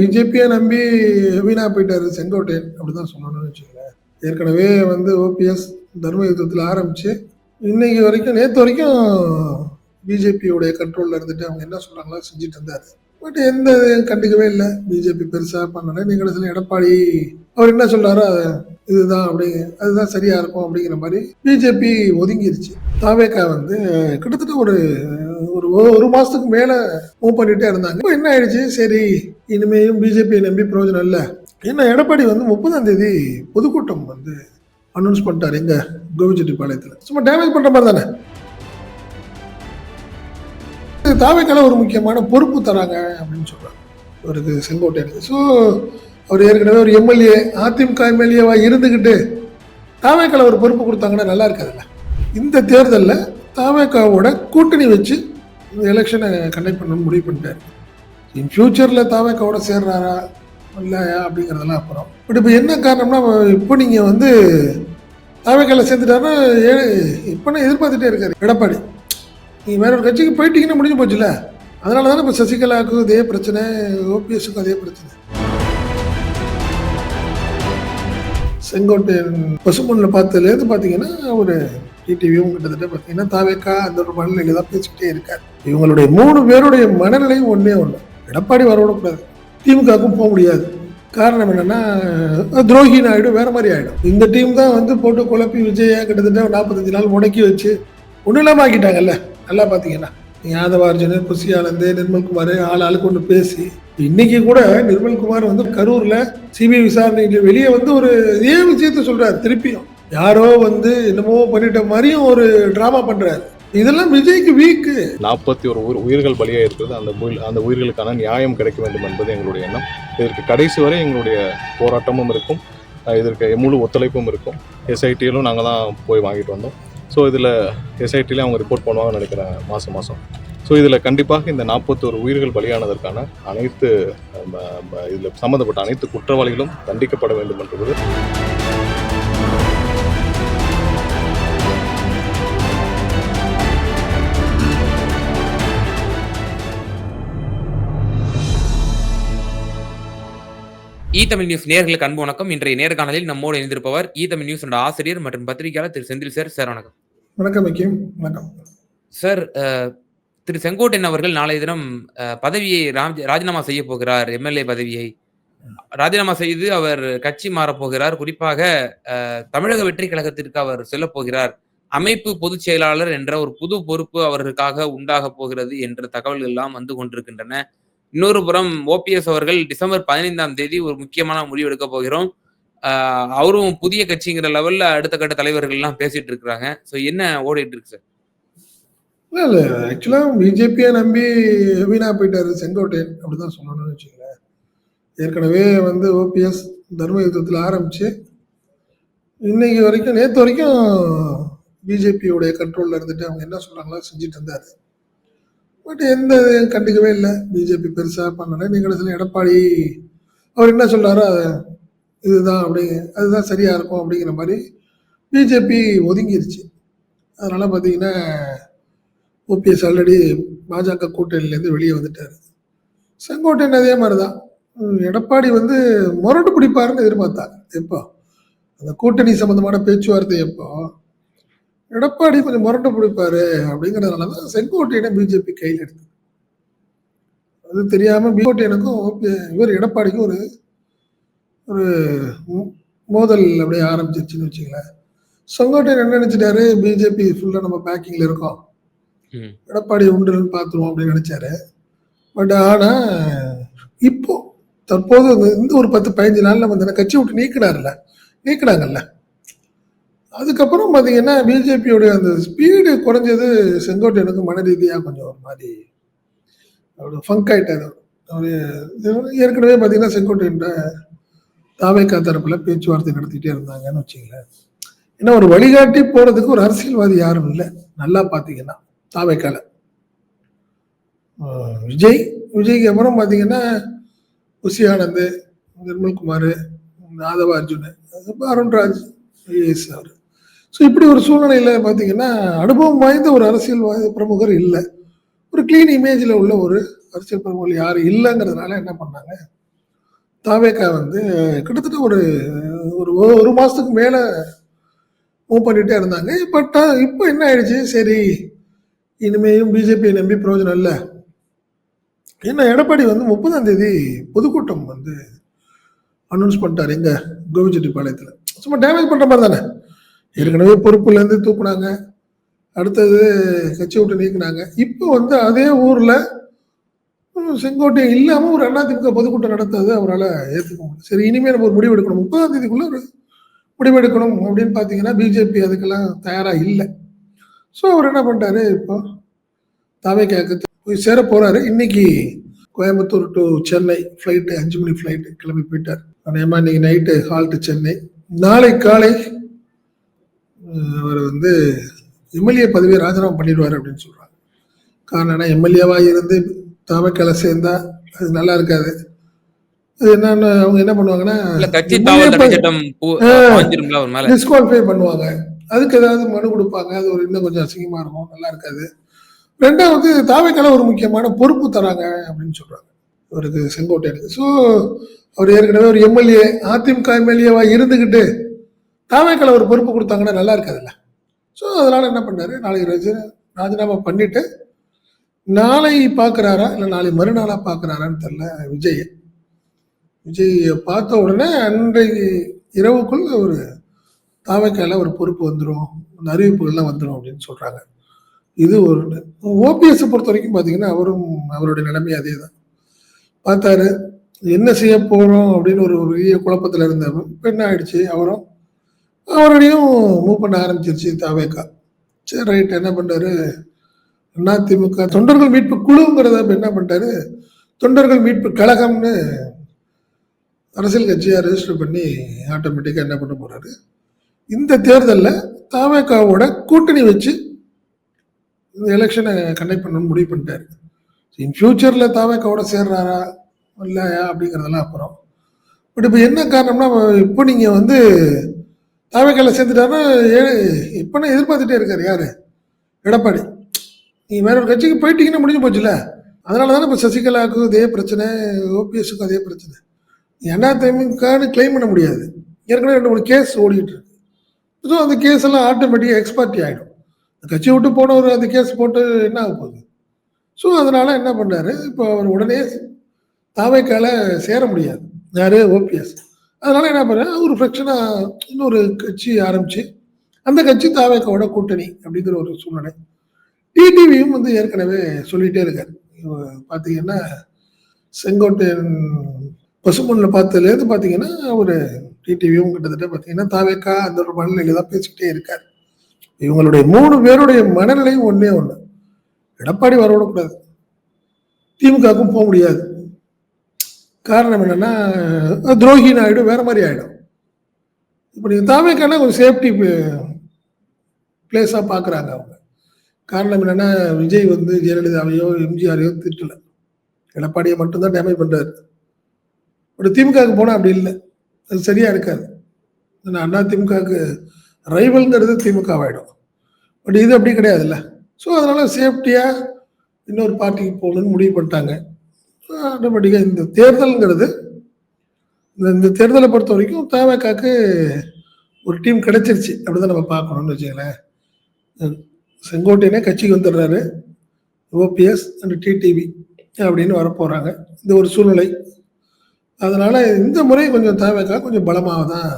பிஜேபியை நம்பி வீணா போயிட்டாரு செங்கோட்டையன் அப்படிதான் சொல்லணும்னு வச்சுக்கோங்களேன். ஏற்கனவே வந்து ஓபிஎஸ் தர்ம யுத்தத்தில் ஆரம்பிச்சு இன்னைக்கு வரைக்கும் நேற்று வரைக்கும் பிஜேபியோடைய கண்ட்ரோலில் இருந்துட்டு அவங்க என்ன சொல்றாங்களோ செஞ்சுட்டு இருந்தார். பட் எந்த இதையும் கண்டுக்கவே இல்லை. பிஜேபி பெருசாக பண்ணல. நீங்கள் சில எடப்பாடி அவர் என்ன சொல்றாரோ இதுதான் அப்படிங்க அதுதான் சரியா இருக்கும் அப்படிங்கிற மாதிரி பிஜேபி ஒதுங்கிருச்சு. தாவேக்கா வந்து கிட்டத்தட்ட ஒரு ஒரு ஒரு மாசத்துக்கு மேல மூவ் பண்ணிட்டே இருந்தாங்க. இப்போ என்ன ஆயிடுச்சு? சரி இனிமேயும் பிஜேபியை நம்பி பிரயோஜனம் இல்லை. என்ன எடப்பாடி வந்து முப்பதாம் தேதி பொதுக்கூட்டம் வந்து அனௌன்ஸ் பண்ணிட்டாரு எங்க கோவிச்செட்டிப்பாளையத்தில் சும்மா டேமேஜ் பண்ற மாதிரி தானே? தாவைக்கால ஒரு முக்கியமான பொறுப்பு தராங்க அப்படின்னு சொல்றாங்க. அவருக்கு செங்கோட்டையனுக்கு ஸோ அவர் ஏற்கனவே ஒரு எம்எல்ஏ அதிமுக எம்எல்ஏவா இருந்துக்கிட்டு தாவேக்கால ஒரு பொறுப்பு கொடுத்தாங்கன்னா நல்லா இருக்காதுல்ல? இந்த தேர்தலில் தாவேக்காவோட கூட்டணி வச்சு இந்த எலெக்ஷனை கண்டக்ட் பண்ணணும்னு முடிவு பண்ணிட்டார். இன் ஃபியூச்சரில் தாவேக்காவோட சேர்றாரா இல்லையா அப்படிங்கிறதெல்லாம் அப்புறம். பட் இப்போ என்ன காரணம்னா இப்போ நீங்கள் வந்து தாவேக்கால சேர்ந்துட்டாருன்னா ஏ இப்போ எதிர்பார்த்துட்டே இருக்காரு எடப்பாடி. நீங்கள் வேற ஒரு கட்சிக்கு போயிட்டீங்கன்னா முடிஞ்சு போச்சுல அதனால தானே இப்போ சசிகலாவுக்கும் இதே பிரச்சனை ஓபிஎஸ்க்கும் அதே பிரச்சனை. செங்கோட்டையன் பசுமண்ணில் பார்த்ததுலேருந்து பார்த்தீங்கன்னா ஒரு டிடிவியும் கிட்டத்தட்ட பார்த்தீங்கன்னா தாவேக்கா அந்த ஒரு மனநிலையில தான் பேசிக்கிட்டே இருக்காரு. இவங்களுடைய மூணு பேருடைய மனநிலையும் ஒன்றே ஒன்று எடப்பாடி வரவிடக்கூடாது. திமுகவுக்கும் போக முடியாது. காரணம் என்னன்னா துரோகி ஆகிடும் வேற மாதிரி ஆகிடும் இந்த டீம் தான் வந்து போட்டு குழப்பி விஜயா கிட்டத்தட்ட நாற்பத்தஞ்சு நாள் முடக்கி வச்சு ஒன்றும் இல்லாமல் ஆக்கிட்டாங்கல்ல நல்லா பார்த்தீங்கன்னா யாதவார்ஜுனு குஷி ஆனந்த் நிர்மல்குமார் ஆள் ஆளுக்கு ஒன்று பேசி இன்னைக்கு கூட நிர்மல்குமார் வந்து கரூரில் சிபிஐ விசாரணைக்கு வெளியே வந்து ஒரு இதே விஷயத்த சொல்கிறார் திருப்பியும். யாரோ வந்து என்னமோ பண்ணிட்ட மாதிரியும் ஒரு டிராமா பண்றாரு. இதெல்லாம் விஜய்க்கு வீக்கு நாற்பத்தி ஒரு உயிர் உயிர்கள் பலியாக இருக்கிறது. அந்த உயிர் அந்த உயிர்களுக்கான நியாயம் கிடைக்க வேண்டும் என்பது எங்களுடைய எண்ணம். இதற்கு கடைசி வரை எங்களுடைய போராட்டமும் இருக்கும். இதற்கு முழு ஒத்துழைப்பும் இருக்கும். எஸ்ஐடியிலும் நாங்கள் தான் போய் வாங்கிட்டு வந்தோம். ஸோ இதில் எஸ்ஐடியிலே அவங்க ரிப்போர்ட் பண்ணுவாங்கன்னு நினைக்கிறேன் மாதம் மாதம் ஸோ இதில் கண்டிப்பாக இந்த நாற்பத்தோரு உயிர்கள் பலியானதற்கான அனைத்து இதில் சம்மந்தப்பட்ட அனைத்து குற்றவாளிகளும் தண்டிக்கப்பட வேண்டும் என்றது இ தமிழ் நியூஸ் நேர்களுக்கு அன்பு வணக்கம். இன்றைய நேர்காணலில் நம்மோடு இணைந்திருப்பவர் இ தமிழ் நியூஸ் ஆசிரியர் மற்றும் பத்திரிகையாளர் திரு செந்தில் சார். சார் வணக்கம். வணக்கம் வணக்கம். சார் திரு செங்கோட்டையன் அவர்கள் நாளைய தினம் பதவியை ராஜ்- ராஜினாமா செய்ய போகிறார் எம்எல்ஏ பதவியை. ராஜினாமா செய்து அவர் கட்சி மாறப் போகிறார். குறிப்பாக தமிழக வெற்றி கழகத்திற்கு அவர் செல்லப் போகிறார். அமைப்பு பொதுச் செயலாளர் என்ற ஒரு புது பொறுப்பு அவருக்காக உண்டாக போகிறது என்ற தகவல்கள் எல்லாம் வந்து கொண்டிருக்கின்றன. இன்னொரு புறம் ஓபிஎஸ் அவர்கள் டிசம்பர் பதினைந்தாம் தேதி ஒரு முக்கியமான முடிவு எடுக்க போகிறோம். அவரும் புதிய கட்சிங்கிற லெவல்ல அடுத்த கட்ட தலைவர்கள் எல்லாம் பேசிட்டு இருக்கிறாங்க. சோ என்ன ஓடிட்டு இருக்கு சார் இல்லை இல்லை ஆக்சுவலாக பிஜேபியை நம்பி வீணா போயிட்டாரு செங்கோட்டையன் அப்படிதான் சொல்லணும்னு வச்சுக்கோங்களேன். ஏற்கனவே வந்து ஓபிஎஸ் தர்ம யுத்தத்தில் ஆரம்பிச்சு இன்னைக்கு வரைக்கும் நேற்று வரைக்கும் பிஜேபியோடைய கண்ட்ரோலில் இருந்துட்டு அவங்க என்ன சொல்கிறாங்களோ செஞ்சுட்டு இருந்தாரு. பட் எந்த இதையும் கண்டுக்கவே இல்லை. பிஜேபி பெருசாக பண்ணல. நீங்கள் சில எடப்பாடி அவர் என்ன சொல்கிறாரோ அதை இதுதான் அப்படி அதுதான் சரியாக இருக்கும் அப்படிங்கிற மாதிரி பிஜேபி ஒதுங்கிருச்சு. அதனால் பார்த்தீங்கன்னா ஓபிஎஸ் ஆல்ரெடி பாஜக கூட்டணியிலேருந்து வெளியே வந்துட்டார். செங்கோட்டையன் அதே மாதிரி தான் எடப்பாடி வந்து முரட்டு பிடிப்பாருன்னு எதிர்பார்த்தாங்க. எப்போ? அந்த கூட்டணி சம்மந்தமான பேச்சுவார்த்தை எப்போ? எடப்பாடி கொஞ்சம் முரட்டு பிடிப்பாரு அப்படிங்கிறதுனால தான் செங்கோட்டையனை பிஜேபி கையில் எடுத்து அது தெரியாம பிஜேபியனுக்கும் இவர் எடப்பாடிக்கும் ஒரு ஒரு மோதல் அப்படியே ஆரம்பிச்சிருச்சுன்னு வச்சுங்களேன் செங்கோட்டையன் என்ன நினைச்சிட்டாரு? பிஜேபி ஃபுல்லா நம்ம பேக்கிங்ல இருக்கோம். எடப்பாடி உண்டுன்னு பார்த்துருவோம் அப்படின்னு நினைச்சாரு. பட் ஆனா இப்போ தற்போது இந்த- ஒரு பத்து பதினஞ்சு நாள்ல வந்து கட்சி விட்டு நீக்கினார்ல? நீக்கினாங்கல்ல? அதுக்கப்புறம் பார்த்தீங்கன்னா பிஜேபியோட அந்த ஸ்பீடு குறைஞ்சது செங்கோட்டையனுக்கு மன ரீதியாக கொஞ்சம் ஒரு மாதிரி அவரோட ஃபங்க் ஆகிட்டார் அவரு. ஏற்கனவே பார்த்தீங்கன்னா செங்கோட்டையன் தாவேக்கா தரப்பில் பேச்சுவார்த்தை நடத்திட்டே இருந்தாங்கன்னு வச்சுங்களேன் ஏன்னா ஒரு வழிகாட்டி போகிறதுக்கு ஒரு அரசியல்வாதி யாரும் இல்லை. நல்லா பார்த்தீங்கன்னா தாவேக்கால. விஜய் விஜய்க்கு அப்புறம் பார்த்தீங்கன்னா புசி ஆனந்த் நிர்மல்குமார் ஆதவ அர்ஜுன் அதுக்கப்புறம் அருண்ராஜ் ஐஏஎஸ் அவர். ஸோ இப்படி ஒரு சூழ்நிலையில் பார்த்தீங்கன்னா அனுபவம் வாய்ந்த ஒரு அரசியல் பிரமுகர் இல்லை. ஒரு கிளீன் இமேஜில் உள்ள ஒரு அரசியல் பிரமுகர் யாரும் இல்லைங்கிறதுனால என்ன பண்ணாங்க? தாவேக்கா வந்து கிட்டத்தட்ட ஒரு ஒரு ஒரு- ஒரு மாசத்துக்கு மூவ் பண்ணிகிட்டே இருந்தாங்க. பட் இப்போ என்ன ஆயிடுச்சு? சரி இனிமேலும் பிஜேபி நம்பி பிரயோஜனம் இல்லை. என்ன எடப்பாடி வந்து முப்பதாம் தேதி பொதுக்கூட்டம் வந்து அனௌன்ஸ் பண்ணிட்டார் எங்கே கோவிச்செட்டிப்பாளையத்தில் சும்மா டேமேஜ் பண்ணுற மாதிரி தானே? ஏற்கனவே பொறுப்புலேருந்து தூக்குனாங்க. அடுத்தது கட்சி விட்டு நீக்குனாங்க. இப்போ வந்து அதே ஊரில் செங்கோட்டை செங்கோட்டையன் இல்லாம ஒரு அதிமுக பொதுக்கூட்டம் நடத்தது அவரால் ஏற்றுக்க முடியும் சரி இனிமேல் நம்ம ஒரு முடிவு எடுக்கணும். முப்பதாம் தேதிக்குள்ளே ஒரு முடிவு எடுக்கணும் அப்படின்னு பார்த்தீங்கன்னா பிஜேபி அதுக்கெல்லாம் தயாராக இல்லை. ஸோ அவர் என்ன பண்ணிட்டாரு? இப்போ தாவே கேட்க போய் சேர போகிறாரு இன்னைக்கு கோயம்புத்தூர் டு சென்னை ஃப்ளைட்டு அஞ்சு மணி ஃப்ளைட்டு கிளம்பி போயிட்டார். அதேமா இன்னைக்கு நைட்டு ஹால்ட்டு சென்னை. நாளை காலை அவர் வந்து எம்எல்ஏ பதவியை ராஜினாமா பண்ணிடுவார் அப்படின்னு சொல்றாங்க. காரணம் என்ன எம்எல்ஏவா இருந்து தாவக்கால சேர்ந்தா அது நல்லா இருக்காது. அது என்னன்னு அவங்க என்ன பண்ணுவாங்கன்னா டிஸ்குவாலிஃபை பண்ணுவாங்க. அதுக்கு ஏதாவது மனு கொடுப்பாங்க. அது ஒரு இன்னும் கொஞ்சம் அசிங்கமா இருக்கும். நல்லா இருக்காது. ரெண்டாவது தாவைக்கால ஒரு முக்கியமான பொறுப்பு தராங்க அப்படின்னு சொல்றாங்க. அவருக்கு செங்கோட்டையனுக்கு. ஸோ அவர் ஏற்கனவே ஒரு எம்எல்ஏ அதிமுக எம்எல்ஏவா இருந்துக்கிட்டு தாவைக்கால ஒரு பொறுப்பு கொடுத்தாங்கன்னா நல்லா இருக்காதுல்ல. ஸோ அதனால் என்ன பண்ணார்? நாளைக்கு ரஜி- ராஜினாமா பண்ணிட்டு நாளை பார்க்குறாரா இல்லை நாளை மறுநாளாக பார்க்குறாரான்னு தெரில விஜய் விஜய் பார்த்த உடனே அன்றைக்கு இரவுக்குள் ஒரு தாவைக்கால ஒரு பொறுப்பு வந்துடும் அந்த அறிவிப்புகள்லாம் வந்துடும் அப்படின்னு சொல்கிறாங்க இது ஒரு ஓபிஎஸ் பொறுத்த வரைக்கும் பார்த்தீங்கன்னா அவரும் அவருடைய நிலைமை அதே தான் பார்த்தாரு என்ன செய்ய போகிறோம் அப்படின்னு ஒரு பெரிய குழப்பத்தில் இருந்தவர் இப்போ என்ன ஆயிடுச்சு? அவரும் அவரையும் மூவ் பண்ண ஆரம்பிச்சிருச்சு தாவேக்கா. சரி ரைட் என்ன பண்ணாரு திமுக தொண்டர்கள் மீட்பு குழுங்கிறத என்ன பண்ணிட்டாரு தொண்டர்கள் மீட்பு கழகம்னு அரசியல் கட்சியாக ரெஜிஸ்டர் பண்ணி ஆட்டோமேட்டிக்காக என்ன பண்ண போறாரு? இந்த தேர்தலில் தாவேக்காவோட கூட்டணி வச்சு இந்த எலெக்ஷனை கண்டக்ட் பண்ணணும்னு முடிவு பண்ணிட்டாரு. இன் ஃபியூச்சரில் தாவேக்காவோட சேர்றாரா? இல்லையா? அப்படிங்கிறதெல்லாம் அப்புறம். பட் இப்போ என்ன காரணம்னா இப்போ நீங்கள் வந்து தாவேக்கால சேர்ந்துட்டாருன்னா ஏ இப்போனா எதிர்பார்த்துட்டே இருக்காரு யாரு? எடப்பாடி. நீங்கள் வேற ஒரு கட்சிக்கு போயிட்டீங்கன்னா முடிஞ்சு போச்சுல அதனால தானே இப்போ சசிகலாவுக்கும் அதே பிரச்சனை ஓபிஎஸ்க்கும் அதே பிரச்சனை. ஏன்னா திமுகன்னு கிளைம் பண்ண முடியாது. ஏற்கனவே ரெண்டு மூணு கேஸ் ஓடிக்கிட்டு இருக்கு. ஸோ அந்த கேஸ் எல்லாம் ஆட்டோமேட்டிக்காக எக்ஸ்பர்ட்டி ஆகிடும் கட்சி விட்டு போனவர் அந்த கேஸ் போட்டு என்ன ஆக போகுது? ஸோ அதனால என்ன பண்ணாரு இப்போ அவர் உடனே தாவைக்கால சேர முடியாது. யார்? ஓபிஎஸ். அதனால என்ன பண்ணாரு ஒரு பிரச்சனை இன்னொரு கட்சி ஆரம்பிச்சு அந்த கட்சி தாவேக்கோட கூட்டணி அப்படிங்கிற ஒரு சூழ்நிலை. டிடிவியும் வந்து ஏற்கனவே சொல்லிட்டே இருக்கார். பார்த்தீங்கன்னா செங்கோட்டையன் பசுமண்ணில் பார்த்ததுலேருந்து பார்த்தீங்கன்னா அவர் டிடிவியும் கிட்டத்தட்ட பார்த்தீங்கன்னா தாவேக்கா அந்த ஒரு மனநிலையில தான் பேசிக்கிட்டே இருக்கார். இவங்களுடைய மூணு பேருடைய மனநிலையும் ஒன்றே ஒன்று எடப்பாடி வரவிடக்கூடாது. திமுகவுக்கும் போக முடியாது. காரணம் என்னன்னால் துரோகின் ஆகிடும் வேறு வேற மாதிரி ஆகிடும் இப்போ நீங்கள் தாவேக்கான ஒரு சேஃப்டி பிளேஸாக பார்க்குறாங்க அவங்க. காரணம் என்னென்னா விஜய் வந்து ஜெயலலிதாவையோ எம்ஜிஆரையோ திட்டல. எடப்பாடியை மட்டும்தான் டேமேஜ் பண்ணுறாரு பட் திமுகவுக்கு போனால் அப்படி இல்லை. அது சரியாக இருக்காது. ஏன்னா அண்ணா திமுகவுக்கு ரைவல்ங்கிறது திமுக பட் இது அப்படி கிடையாதுல்ல. ஸோ அதனால் சேஃப்டியாக இன்னொரு பார்ட்டிக்கு போகணுன்னு முடிவு பண்ணிட்டாங்க. ஆட்டோமேட்டிக்காக இந்த தேர்தலுங்கிறது இந்த இந்த தேர்தலை பொறுத்த வரைக்கும் தவகாக்கு ஒரு டீம் கிடைச்சிருச்சு. அப்படிதான் நம்ம பார்க்கணும்னு வச்சுங்களேன் செங்கோட்டையனே கட்சிக்கு வந்துடுறாரு. ஓபிஎஸ் அண்ட் டிடிவி அப்படின்னு வரப்போகிறாங்க இந்த ஒரு சூழ்நிலை. அதனால் இந்த முறை கொஞ்சம் தேவைக்கா கொஞ்சம் பலமாக தான்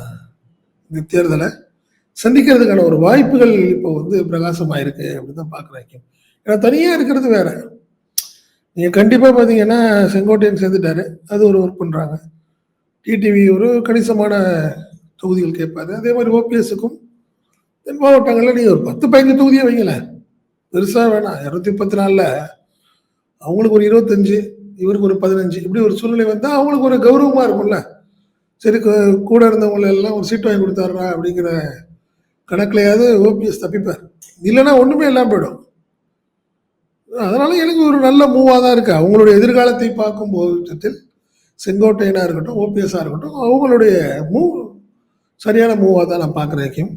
இந்த தேர்தலை சந்திக்கிறதுக்கான ஒரு வாய்ப்புகள் இப்போ வந்து பிரகாசமாயிருக்கு அப்படின்னு தான் பார்க்குறேன். ஏன்னா தனியாக இருக்கிறது வேறு. நீங்கள் கண்டிப்பாக பார்த்தீங்கன்னா செங்கோட்டையன் சேர்ந்துட்டாரு. அது ஒரு ஒர்க் பண்ணுறாங்க டிடிவி ஒரு கணிசமான தொகுதிகள் கேட்பாரு. அதே மாதிரி ஓபிஎஸ்க்கும் தென் மாவட்டங்களில் நீங்கள் ஒரு பத்து பதினஞ்சு தொகுதியை வைங்களேன். பெருசாக வேணாம். இரநூத்தி முப்பத்தி நாலில் அவங்களுக்கு ஒரு இருபத்தஞ்சு இவருக்கு ஒரு பதினஞ்சு. இப்படி ஒரு சூழ்நிலை வந்தால் அவங்களுக்கு ஒரு கௌரவமாக இருக்கும்ல. சரி கூட இருந்தவங்களை எல்லாம் ஒரு சீட் வாங்கி கொடுத்தாருடா அப்படிங்கிற கணக்கிலையாவது ஓபிஎஸ் தப்பிப்பார். இல்லைன்னா ஒன்றுமே இல்லாமல் போயிடும். அதனால எனக்கு ஒரு நல்ல மூவாக தான் இருக்கு. அவங்களுடைய எதிர்காலத்தை பார்க்கும் போது செங்கோட்டையனாக இருக்கட்டும் ஓபிஎஸ்ஸாக இருக்கட்டும் அவங்களுடைய மூவ் சரியான மூவாக தான் நான் பார்க்குறேன்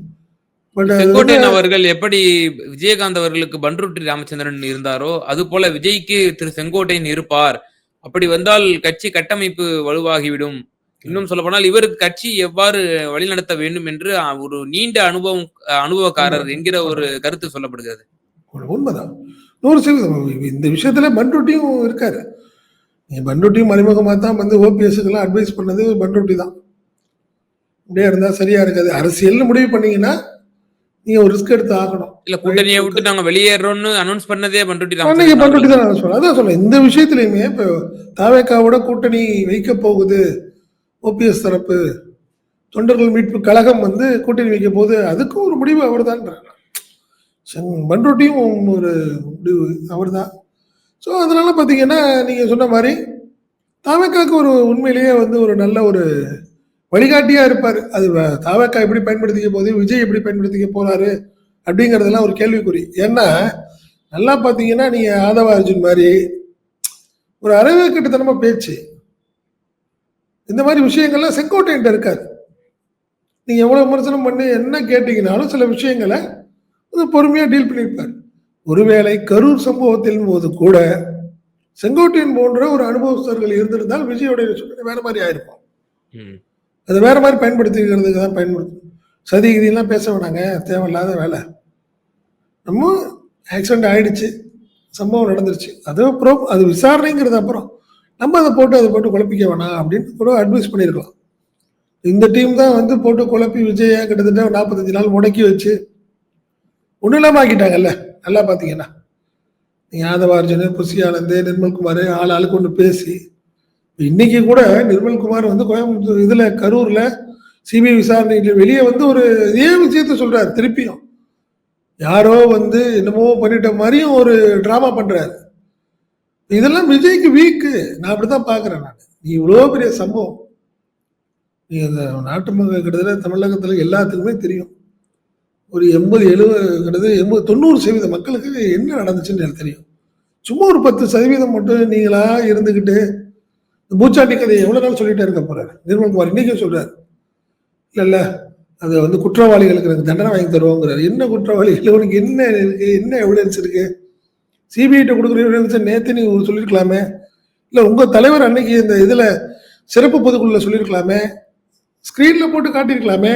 செங்கோட்டையன் அவர்கள் எப்படி விஜயகாந்த் அவர்களுக்கு பன்ருட்டி ராமச்சந்திரன் இருந்தாரோ அது போல விஜய்க்கு திரு செங்கோட்டையன் இருப்பார். அப்படி வந்தால் கட்சி கட்டமைப்பு வலுவாகிவிடும். இன்னும் சொல்லப்போனால் இவருக்கு கட்சி எவ்வாறு வழிநடத்த வேண்டும் என்று ஒரு நீண்ட அனுபவம் அனுபவக்காரர் என்கிற ஒரு கருத்து சொல்லப்படுகிறது. உண்மை- உண்மைதான். நூறு சதவீதம் இந்த விஷயத்துல பண்ருட்டியும் இருக்காரு. நீ பண்ருட்டியும் மறைமுகமாக தான் வந்து ஓபிஎஸ்க்கெல்லாம் அட்வைஸ் பண்ணது பண்ருட்டி தான். இப்படியே இருந்தா சரியா இருக்காது. அரசியல்னு முடிவு பண்ணீங்கன்னா நீங்க ஒரு ரிஸ்க் எடுத்து ஆகணும். இல்ல கூட்டணியை விட்டு நாங்க வெளியேறோம்னு அனௌன்ஸ் பண்ணதே பண்ருட்டி அன்னைக்கு ராமச்சந்திரன் பண்ருட்டி. தான் நான் சொல்றேன் அதான் சொல்றேன் இந்த விஷயத்துலயுமே இப்போ தாவேக்காவோட கூட்டணி வைக்க போகுது. ஓபிஎஸ் தரப்பு தொண்டர்கள் மீட்பு கழகம் வந்து கூட்டணி வைக்க போகுது. அதுக்கும் ஒரு முடிவு அவர் தான் பண்ருட்டியும் ஒரு முடிவு அவர் தான் ஸோ அதனால பார்த்தீங்கன்னா நீங்கள் சொன்ன மாதிரி தாவேக்காவுக்கு ஒரு உண்மையிலேயே வந்து ஒரு நல்ல ஒரு வழிகாட்டியாக இருப்பார். அது வ- தாவேக்கா எப்படி பயன்படுத்திக்க போகுது விஜய் எப்படி பயன்படுத்திக்க போகிறாரு அப்படிங்கிறதெல்லாம் ஒரு கேள்விக்குறி. ஏன்னா நல்லா பார்த்தீங்கன்னா நீங்கள் ஆதவ அர்ஜுன் மாதிரி ஒரு அறவே கிட்டத்தனமாக பேச்சு. இந்த மாதிரி விஷயங்கள்லாம் செங்கோட்டையிட்ட இருக்காது நீங்கள் எவ்வளோ விமர்சனம் பண்ணி என்ன கேட்டீங்கனாலும் சில விஷயங்களை அது பொறுமையா டீல் பண்ணியிருப்பார் ஒருவேளை கரூர் சம்பவத்தின் போது கூட செங்கோட்டையன் போன்ற ஒரு அனுபவஸ்தர்கள் இருந்திருந்தால் விஜயோடைய சூழ்நிலை வேற மாதிரி ஆயிருக்கும். அதை வேற மாதிரி பயன்படுத்திக்கிறதுக்கு தான் பயன்படுத்தும். சதி கிதியெல்லாம் பேச வேணாங்க தேவையில்லாத வேலை. நம்ம ஆக்சிடென்ட் ஆயிடுச்சு சம்பவம் நடந்துருச்சு. அது அப்புறம் அது விசாரணைங்கிறது அப்புறம். நம்ம அதை போட்டு அதை போட்டு குழப்பிக்க வேணாம் அப்படின்னு கூட அட்வைஸ் பண்ணியிருக்கலாம். இந்த டீம் தான் வந்து போட்டு குழப்பி விஜய கிட்டத்தட்ட நாற்பத்தஞ்சு நாள் முடக்கி வச்சு ஒன்றும் இல்லாமல் ஆக்கிட்டாங்கல்ல? நல்லா பார்த்தீங்கன்னா நீ யாதவார்ஜன் புசி நிர்மல்குமார் ஆள் ஆளுக்கு ஒன்று பேசி இன்னைக்கு கூட நிர்மல்குமார் வந்து கோயம்புத்தூர் இதில் கரூரில் சிபிஐ விசாரணையில் வெளியே வந்து ஒரு இதே விஷயத்த சொல்கிறார் திருப்பியும். யாரோ வந்து என்னமோ பண்ணிட்ட மாதிரியும் ஒரு ட்ராமா பண்ணுறாரு இதெல்லாம் விஜய்க்கு வீக்கு நான் அப்படிதான் பார்க்குறேன் நான். நீ இவ்வளோ பெரிய சம்பவம். நீ அந்த நாட்டு மக்கள் கிட்டத்தட்ட தமிழகத்தில் எல்லாத்துக்குமே தெரியும். ஒரு எண்பது எழுபது கிட்டத்தட்ட எண்பது தொண்ணூறு சதவீத மக்களுக்கு என்ன நடந்துச்சுன்னு எனக்கு தெரியும். சும்மா ஒரு பத்து சதவீதம் மட்டும் நீங்களா இருந்துக்கிட்டு இந்த பூச்சாண்டி கதையை எவ்வளோ நாள் சொல்லிட்டே இருக்க போறாரு? நிர்மல்குமார் இன்னைக்கும் சொல்றாரு. இல்லை இல்ல அது வந்து குற்றவாளிகளுக்கு எனக்கு தண்டனை வாங்கி தருவோங்கிறாரு. என்ன குற்றவாளிகள்? உனக்கு என்ன இருக்கு? என்ன எவிடன்ஸ் இருக்கு? சிபிஐட்ட கொடுக்குற எவிடன்ஸ் நேற்று நீ சொல்லியிருக்கலாமே இல்லை உங்கள் தலைவர் அன்னைக்கு இந்த இதில் சிறப்பு பொதுக்குழுல சொல்லியிருக்கலாமே ஸ்க்ரீனில் போட்டு காட்டியிருக்கலாமே.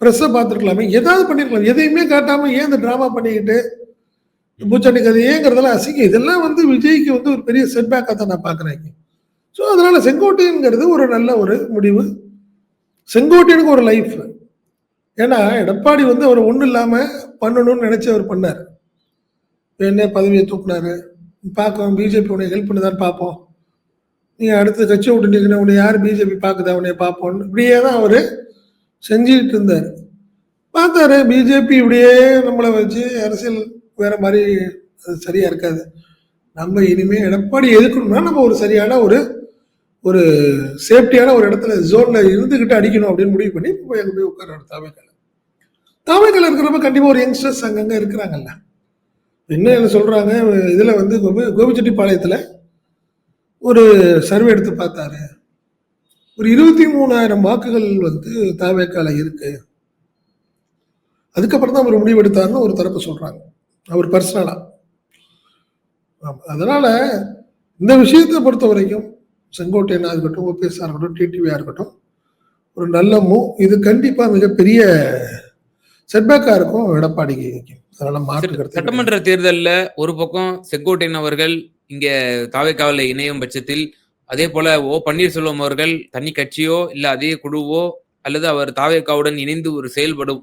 ப்ரெஸ்ஸை பார்த்துருக்கலாமே. ஏதாவது பண்ணிருக்கலாம். எதையுமே காட்டாமல் ஏன் இந்த ட்ராமா பண்ணிக்கிட்டு இந்த பூச்சாண்டி கதையேங்கிறதெல்லாம் அசிங்கம். இதெல்லாம் வந்து விஜய்க்கு வந்து ஒரு பெரிய செட்பேக்காக தான் நான் பார்க்குறேன் ஸோ அதனால் செங்கோட்டைங்கிறது ஒரு நல்ல ஒரு முடிவு. செங்கோட்டையனுக்கு ஒரு லைஃப் ஏன்னா எடப்பாடி வந்து அவர் ஒன்றும் இல்லாமல் பண்ணணும்னு நினச்சி அவர் பண்ணார். என்ன பதவியை தூக்குனாரு. பார்க்கலாம் பிஜேபி உன்னை ஹெல்ப் பண்ணுதான்னு பார்ப்போம். நீ அடுத்த கட்சியை விட்டுட்டீங்கன்னா உன்னை யார் பிஜேபி பார்க்குதா? உன்னை பார்ப்போம்னு. இப்படியே தான் அவர் செஞ்சுக்கிட்டு இருந்தார். பார்த்தாரு பிஜேபி இப்படியே நம்மளை வச்சு அரசியல் வேற மாதிரி அது சரியா இருக்காது. நம்ம இனிமே எடப்பாடி எதுக்கணும்னா நம்ம ஒரு சரியான ஒரு ஒரு சேஃப்டியான ஒரு இடத்துல ஜோன்ல இருந்துகிட்டு அடிக்கணும் அப்படின்னு முடிவு பண்ணி போய் அங்கே போய் உட்கார்றாரு தாவைக்கல தாவைக்கல இருக்கிறப்ப கண்டிப்பா ஒரு யங்ஸ்டர்ஸ் அங்கங்க இருக்கிறாங்கல்ல. என்ன என்ன சொல்றாங்க இதுல வந்து கோபி கோபிச்செட்டிப்பாளையத்துல ஒரு சர்வே எடுத்து பார்த்தாரு. ஒரு இருபத்தி மூணாயிரம் வாக்குகள் வந்து தாவேக்கால இருக்கு. அதுக்கப்புறம் தான் அவர் முடிவெடுத்தாருன்னு ஒரு தரப்பு சொல்றாங்க. அவர் பர்சனலா அதனால இந்த விஷயத்தை பொறுத்த வரைக்கும் செங்கோட்டையனா இருக்கட்டும் ஓபிஎஸ்ஆ இருக்கட்டும் டிடிவியா இருக்கட்டும் ஒரு நல்ல மூவ் இது கண்டிப்பா மிகப்பெரிய செட்பேக்கா இருக்கும் எடப்பாடிக்கு அதனால மாற்று சட்டமன்ற தேர்தலில் ஒரு பக்கம் செங்கோட்டையன் அவர்கள் இங்க தாவேக்காவில் இணையும் பட்சத்தில் அதே போல ஓ பன்னீர்செல்வம் அவர்கள் தனி கட்சியோ இல்ல அதே குழுவோ அல்லது அவர் தாவேக்காவுடன் இணைந்து ஒரு செயல்படும்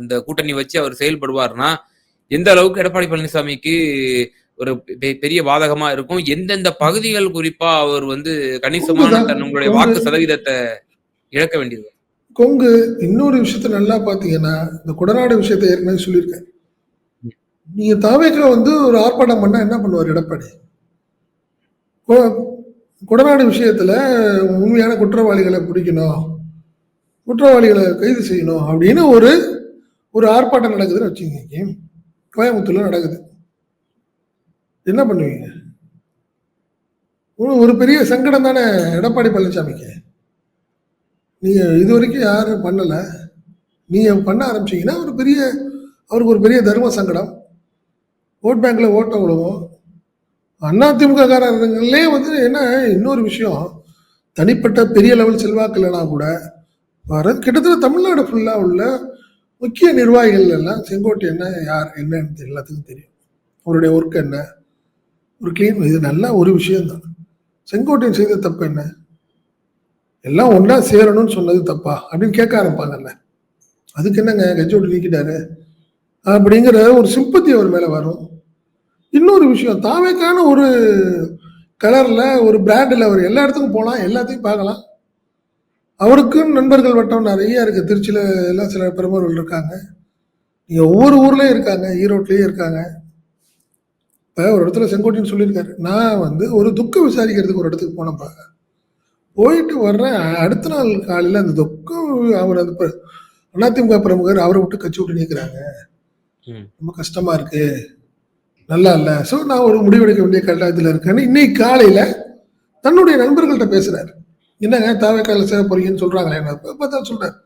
இந்த கூட்டணி வச்சு அவர் செயல்படுவார்னா எந்த அளவுக்கு எடப்பாடி பழனிசாமிக்கு ஒரு பெரிய பாதகமா இருக்கும்? எந்தெந்த பகுதிகள் குறிப்பா அவர் வந்து கணிசமான. தன்னுடைய வாக்கு சதவீதத்தை இழக்க வேண்டியது. கொங்கு இன்னொரு விஷயத்த நல்லா பாத்தீங்கன்னா இந்த குடநாடு விஷயத்த ஏற்கனவே சொல்லியிருக்கேன். நீங்க தாவேக்கா வந்து ஒரு ஆர்ப்பாட்டம் பண்ணா என்ன பண்ணுவார் எடப்பாடி? குடநாடு விஷயத்தில் உண்மையான குற்றவாளிகளை பிடிக்கணும். குற்றவாளிகளை கைது செய்யணும் அப்படின்னு ஒரு ஒரு ஆர்ப்பாட்டம் நடக்குதுன்னு வச்சுக்கோங்க. கோயம்புத்தூரில் நடக்குது. என்ன பண்ணுவீங்க? ஒரு- பெரிய சங்கடம் தானே எடப்பாடி பழனிசாமிக்கு. நீங்கள் இது வரைக்கும் யாரும் பண்ணலை. நீங்கள் பண்ண ஆரம்பிச்சிங்கன்னா ஒரு பெரிய அவருக்கு ஒரு பெரிய தர்ம சங்கடம். ஓட் பேங்க்கில் ஓட்டை விழுவோம் அதிமுக காரர்களே வந்து என்ன இன்னொரு விஷயம். தனிப்பட்ட பெரிய லெவல் செல்வாக்கு இல்லைனா கூட வர கிட்டத்தட்ட தமிழ்நாடு ஃபுல்லா உள்ள முக்கிய நிர்வாகிகள் எல்லாம் செங்கோட்டை என்ன யார் என்னன்னு எல்லாத்துக்கும் தெரியும். அவருடைய ஒர்க் என்ன? ஒரு கிளீன் இது நல்ல ஒரு விஷயம்தான். செங்கோட்டையன் செய்த தப்பு என்ன? எல்லாம் ஒன்றா சேரணும்னு சொன்னது தப்பா? அப்படின்னு கேட்க ஆரம்பிப்பாங்கல்ல. அதுக்கு என்னங்க கட்சி நீக்கிட்டாரு. அப்படிங்கிற ஒரு சிம்பத்தி அவர் மேலே வரும். இன்னொரு விஷயம் தாவேக்கான ஒரு கலரில் ஒரு பிராண்டில் அவர் எல்லா இடத்துக்கும் போகலாம் எல்லாத்தையும் பார்க்கலாம். அவருக்கும் நண்பர்கள் வட்டம் நிறைய இருக்குது திருச்சியில் எல்லாம் சில பிரமுகர்கள் இருக்காங்க. நீங்கள் ஒவ்வொரு ஊர்லேயும் இருக்காங்க ஈரோட்லேயும் இருக்காங்க. இப்போ ஒரு இடத்துல செங்கோட்டைன்னு சொல்லியிருக்காரு. நான் வந்து ஒரு துக்கம் விசாரிக்கிறதுக்கு ஒரு இடத்துக்கு போனப்பா போயிட்டு வர்றேன். அடுத்த நாள் காலையில் அந்த துக்கம் அவர் அந்த ப- அதிமுக பிரமுகர் அவரை விட்டு கட்சி விட்டு நீக்கிறாங்க. ம். ரொம்ப கஷ்டமா இருக்கு. நல்லா இல்லை. ஸோ நான் ஒரு முடிவெடுக்க வேண்டிய கட்டாயத்தில் இருக்கேன்னு இன்னைக்கு காலையில் தன்னுடைய நண்பர்கள்ட்ட பேசுகிறார் என்னங்க தாவேக்கால சேர போறீங்கன்னு சொல்கிறாங்களே என்ன பார்த்தா சொல்கிறேன்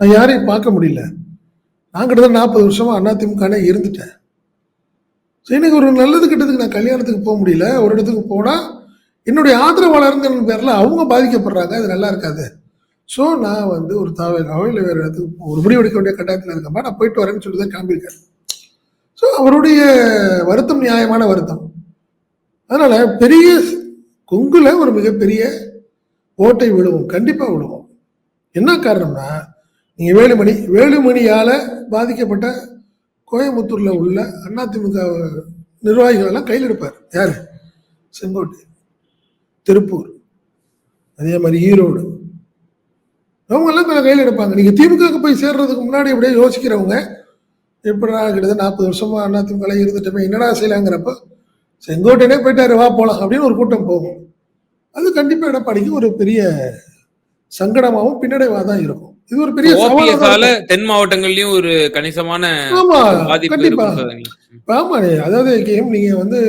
நான் யாரையும் பார்க்க முடியல. நான் கிட்டத்தட்ட நாற்பது வருஷமா அதிமுக இருந்துட்டேன். ஸோ எனக்கு ஒரு நல்லது கெட்டதுக்கு நான் கல்யாணத்துக்கு போக முடியல. ஒரு இடத்துக்கு போனால் என்னுடைய ஆதரவாளருங்கிற பேரில் அவங்க பாதிக்கப்படுறாங்க. அது நல்லா இருக்காது. ஸோ நான் வந்து ஒரு தாவே இல்லை வேறு இடத்துக்கு ஒரு முடிவெடுக்க வேண்டிய கட்டாயத்தில் இருக்கேன் நான் போயிட்டு வரேன்னு சொல்லி தான் கிளம்பியிருக்கேன். ஸோ அவருடைய வருத்தம் நியாயமான வருத்தம். அதனால் பெரிய கொங்குல ஒரு மிகப்பெரிய ஓட்டை விழுவும். கண்டிப்பாக விழுவும். என்ன காரணம்னா நீங்கள் வேலுமணி வேலுமணியால் பாதிக்கப்பட்ட கோயம்புத்தூரில் உள்ள அதிமுக நிர்வாகிகளெல்லாம் கையில் எடுப்பார். யார்? செங்கோட்டை. திருப்பூர். அதே மாதிரி ஈரோடு. அவங்கெல்லாம் கையில் எடுப்பாங்க. நீங்கள் திமுக போய் சேர்றதுக்கு முன்னாடி அப்படியே யோசிக்கிறவங்க எப்படா கிட்டத்தட்ட நாற்பது வருஷமா அதிமுக இருந்துட்டோமே என்னடா செய்யலாங்கிறப்ப செங்கோட்டையனே போயிட்டாரு வா போலாம் அப்படின்னு ஒரு கூட்டம் போகும். அது கண்டிப்பா எடப்பாடிக்கு ஒரு பெரிய சங்கடமாவும் பின்னடைவா தான் இருக்கும். இது ஒரு பெரிய தான் மாவட்டங்கள்லயும் ஒரு கணிசமான ஆமா கண்டிப்பா. ஆமா அதாவது கேம் நீங்க வந்து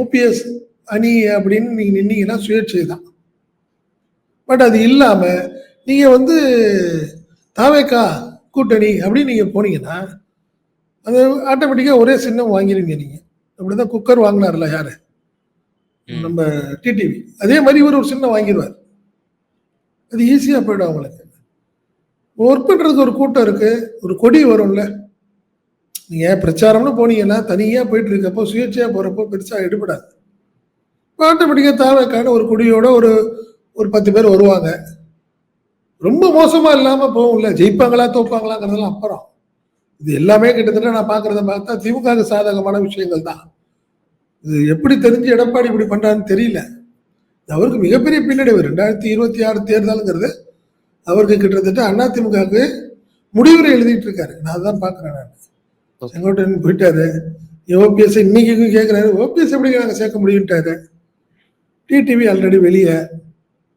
ஓபிஎஸ் அணி அப்படின்னு நீங்க நின்னீங்கன்னா சுயேட்சை தான். பட் அது இல்லாம நீங்க வந்து தாவேக்கா கூட்டணி அப்படின்னு நீங்க போனீங்கன்னா அது ஆட்டோமேட்டிக்கா ஒரே சின்னம் வாங்கிருவீங்க நீங்க. அப்படிதான் குக்கர் வாங்கினார்ல யாரு. நம்ம டிடிவி அதே மாதிரி இவர் ஒரு சின்னம் வாங்கிடுவார் அது ஈஸியா போயிடும் அவங்களுக்கு. ஒர்க் பண்றதுக்கு ஒரு கூட்டம் இருக்கு. ஒரு கொடி வரும்ல. நீங்க பிரச்சாரம்னு போனீங்கன்னா தனியா போயிட்டு இருக்கப்போ சுயேட்சையா போறப்போ பெருசா எடுபடாது. ஆட்டோமேட்டிக்கா தாவேக்கான ஒரு கொடியோட ஒரு ஒரு பத்து பேர் வருவாங்க. ரொம்ப மோசமா இல்லாம போகும்ல. ஜெயிப்பாங்களா தோப்பாங்களாங்கிறதெல்லாம் அப்புறம். இது எல்லாமே கிட்டத்தட்ட நான் பார்க்குறத பார்த்தா திமுக சாதகமான விஷயங்கள் தான். இது எப்படி தெரிஞ்சு எடப்பாடி இப்படி பண்ணுறான்னு தெரியல. அவருக்கு மிகப்பெரிய பின்னடைவு. ரெண்டாயிரத்தி இருபத்தி ஆறு தேர்தலுங்கிறது அவருக்கு கிட்டத்தட்ட அதிமுகவுக்கு முடிவுரை எழுதிட்டு இருக்காரு. நான் தான் பார்க்குறேன் நான். Okay. செங்கோட்டையன் போயிட்டாரு. ஓபிஎஸ் இன்னைக்கு கேட்குறாரு ஓபிஎஸ் எப்படி நாங்கள் சேர்க்க முடியும்ட்டாரு. டிடிவி ஆல்ரெடி வெளியே.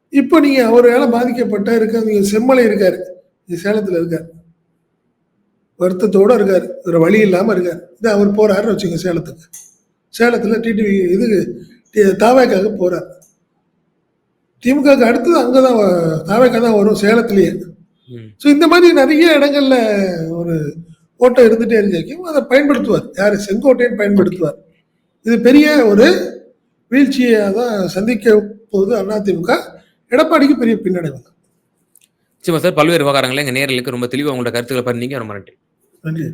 இப்போ நீங்கள் அவரால் பாதிக்கப்பட்ட இருக்க நீங்க செம்மலை இருக்காரு. சேலத்தில் சேலத்துல இருக்காரு. வருத்தத்தோட இருக்காரு. வேற வழி இல்லாம இருக்காரு. இது அவர் போறாருன்னு வச்சுங்க சேலத்துக்கு. சேலத்துல டிடிவி இது தாவேக்காக போறார். திமுகவுக்கு அடுத்தது அங்கதான் வ- தாவேக்கா தான் வரும் சேலத்திலேயே. ஸோ இந்த மாதிரி நிறைய இடங்கள்ல ஒரு ஓட்டம் இருந்துட்டே இருக்கைக்கும் அதை பயன்படுத்துவார். யாரு? செங்கோட்டையன் பயன்படுத்துவார். இது பெரிய ஒரு வீழ்ச்சியை தான் சந்திக்க போகுது அதிமுக. எடப்பாடிக்கு பெரிய பின்னடைவு. தான். நிச்சயமா சார். பல்வேறு விவகாரங்களை எங்க நேர்களுக்கு ரொம்ப தெளிவா உங்களோட கருத்துக்களை பண்ணீங்க ரொம்ப நன்றி. நன்றி